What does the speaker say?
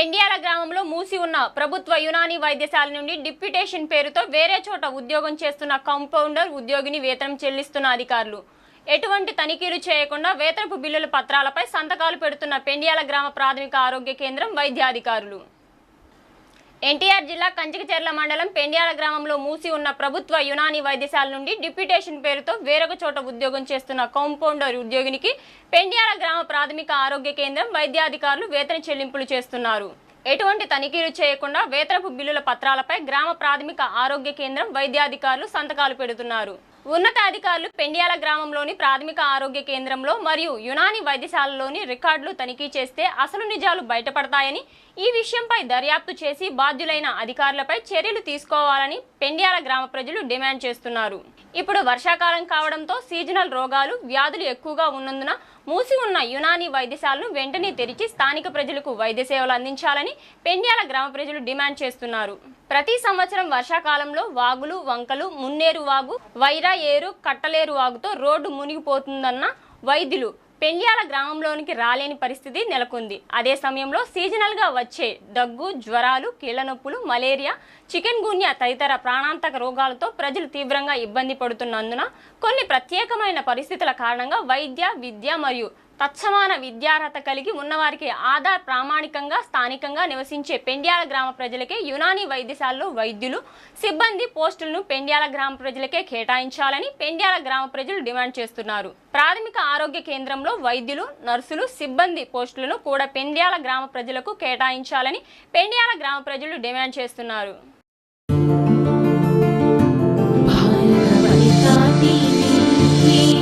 పెండియాల గ్రామంలో మూసి ఉన్న ప్రభుత్వ యునాని వైద్యశాల నుండి డిప్యూటేషన్ పేరుతో వేరే చోట ఉద్యోగం చేస్తున్న కాంపౌండర్ ఉద్యోగిని వేతనం చెల్లిస్తున్న అధికారులు. ఎటువంటి తనిఖీలు చేయకుండా వేతనపు బిల్లుల పత్రాలపై సంతకాలు పెడుతున్న పెండియాల గ్రామ ప్రాథమిక ఆరోగ్య కేంద్రం వైద్యాధికారులు. ఎన్టీఆర్ జిల్లా కంచికచెర్ల మండలం పెండ్యాల గ్రామంలో మూసి ఉన్న ప్రభుత్వ యునాని వైద్యశాల నుండి డిప్యూటేషన్ పేరుతో వేరొక చోట ఉద్యోగం చేస్తున్న కాంపౌండర్ ఉద్యోగినికి పెండ్యాల గ్రామ ప్రాథమిక ఆరోగ్య కేంద్రం వైద్యాధికారులు వేతన చెల్లింపులు చేస్తున్నారు. ఎటువంటి తనిఖీలు చేయకుండా వేతనపు బిల్లుల పత్రాలపై గ్రామ ప్రాథమిక ఆరోగ్య కేంద్రం వైద్యాధికారులు సంతకాలు పెడుతున్నారు. ఉన్నతాధికారులు పెండియాల గ్రామంలోని ప్రాథమిక ఆరోగ్య కేంద్రంలో మరియు యునాని వైద్యశాలలోని రికార్డులు తనిఖీ చేస్తే అసలు నిజాలు బయటపడతాయని ఈ విషయంపై దర్యాప్తు చేసి బాధ్యులైన అధికారులపై చర్యలు తీసుకోవాలని పెండియాల గ్రామ ప్రజలు డిమాండ్ చేస్తున్నారు. ఇప్పుడు వర్షాకాలం కావడంతో సీజనల్ రోగాలు వ్యాధులు ఎక్కువగా ఉన్నందున మూసి ఉన్న యునాని వైద్యశాలను వెంటనే తెరిచి స్థానిక ప్రజలకు వైద్య సేవలు అందించాలని పెండ్యాల గ్రామ ప్రజలు డిమాండ్ చేస్తున్నారు. ప్రతి సంవత్సరం వర్షాకాలంలో వాగులు వంకలు మున్నేరు వాగు వైరా ఏరు కట్టలేరు వాగుతో రోడ్డు మునిగిపోతుందన్న వైద్యులు పెండ్యాల గ్రామంలోనికి రాలేని పరిస్థితి నెలకొంది. అదే సమయంలో సీజనల్గా వచ్చే దగ్గు జ్వరాలు కీళ్ళ నొప్పులు మలేరియా చికెన్ గున్యా తదితర ప్రాణాంతక రోగాలతో ప్రజలు తీవ్రంగా ఇబ్బంది పడుతున్నందున కొన్ని ప్రత్యేకమైన పరిస్థితుల కారణంగా వైద్య విద్య మరియు తత్సమాన విద్యార్హత కలిగి ఉన్నవారికి ఆధార్ ప్రామాణికంగా స్థానికంగా నివసించే పెండ్యాల గ్రామ ప్రజలకే యునాని వైద్యశాలలో వైద్యులు సిబ్బంది పోస్టులను పెండ్యాల గ్రామ ప్రజలకే కేటాయించాలని పెండ్యాల గ్రామ ప్రజలు డిమాండ్ చేస్తున్నారు. ప్రాథమిక ఆరోగ్య కేంద్రంలో వైద్యులు నర్సులు సిబ్బంది పోస్టులను కూడా పెండ్యాల గ్రామ ప్రజలకు కేటాయించాలని పెండ్యాల గ్రామ ప్రజలు డిమాండ్ చేస్తున్నారు.